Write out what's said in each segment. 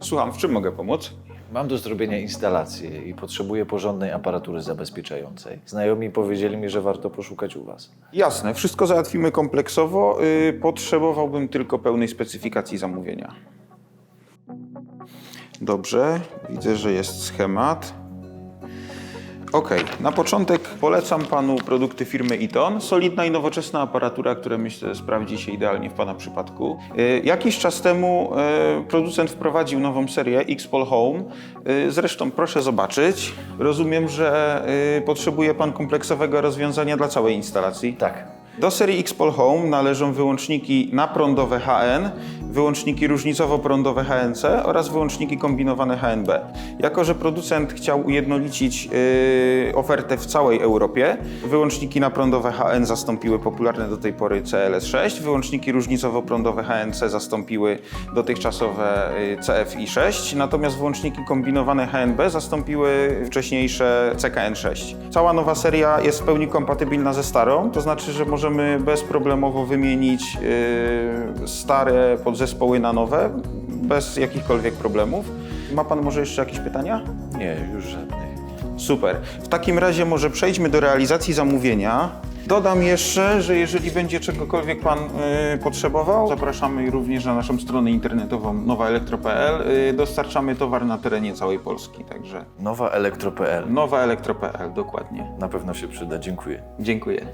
Słucham, w czym mogę pomóc? Mam do zrobienia instalację i potrzebuję porządnej aparatury zabezpieczającej. Znajomi powiedzieli mi, że warto poszukać u Was. Jasne, wszystko załatwimy kompleksowo. Yy, potrzebowałbym tylko pełnej specyfikacji zamówienia. Dobrze, widzę, że jest schemat. Ok, na początek polecam panu produkty firmy Iton. Solidna i nowoczesna aparatura, która myślę sprawdzi się idealnie w pana przypadku. Y, Jakiś czas temu y, producent wprowadził nową serię X-Pol Home. Y, Zresztą proszę zobaczyć. Rozumiem, że potrzebuje pan kompleksowego rozwiązania dla całej instalacji. Tak. Do serii X-Pol Home należą wyłączniki naprądowe HN, wyłączniki różnicowo-prądowe HNC oraz wyłączniki kombinowane HNB. Jako, że producent chciał ujednolicić yy, ofertę w całej Europie, wyłączniki naprądowe HN zastąpiły popularne do tej pory CLS6, wyłączniki różnicowo-prądowe HNC zastąpiły dotychczasowe yy, CFI6, natomiast wyłączniki kombinowane HNB zastąpiły wcześniejsze CKN6. Cała nowa seria jest w pełni kompatybilna ze starą, to znaczy, że możemy bezproblemowo wymienić yy, stare podzespoły na nowe bez jakichkolwiek problemów. Ma pan może jeszcze jakieś pytania? Nie, już żadnych. Super. W takim razie może przejdźmy do realizacji zamówienia. Dodam jeszcze, że jeżeli będzie czegokolwiek Pan y, potrzebował, zapraszamy również na naszą stronę internetową nowaelektro.pl. Y, dostarczamy towar na terenie całej Polski, także Nowa elektro.pl. nowaelektro.pl, dokładnie. Na pewno się przyda. Dziękuję. Dziękuję.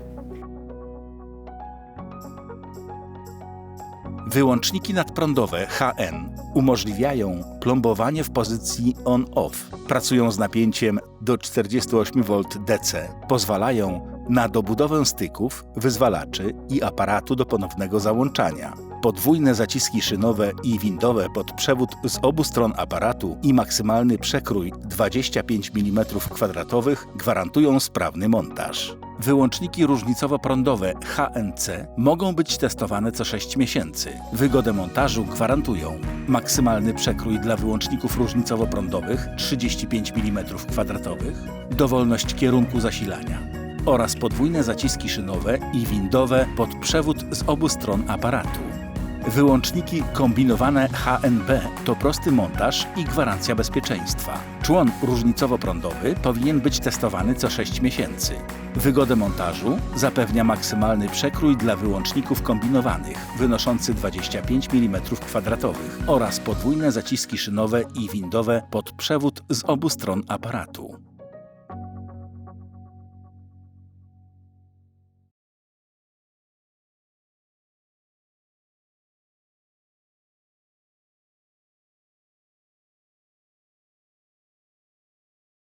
Wyłączniki nadprądowe HN umożliwiają plombowanie w pozycji on-off. Pracują z napięciem do 48 V DC. Pozwalają na dobudowę styków, wyzwalaczy i aparatu do ponownego załączania. Podwójne zaciski szynowe i windowe pod przewód z obu stron aparatu i maksymalny przekrój 25 mm2 gwarantują sprawny montaż. Wyłączniki różnicowo-prądowe HNC mogą być testowane co 6 miesięcy. Wygodę montażu gwarantują maksymalny przekrój dla wyłączników różnicowo-prądowych 35 mm2, dowolność kierunku zasilania oraz podwójne zaciski szynowe i windowe pod przewód z obu stron aparatu. Wyłączniki kombinowane HNB to prosty montaż i gwarancja bezpieczeństwa. Człon różnicowo-prądowy powinien być testowany co 6 miesięcy. Wygodę montażu zapewnia maksymalny przekrój dla wyłączników kombinowanych wynoszący 25 mm2 oraz podwójne zaciski szynowe i windowe pod przewód z obu stron aparatu.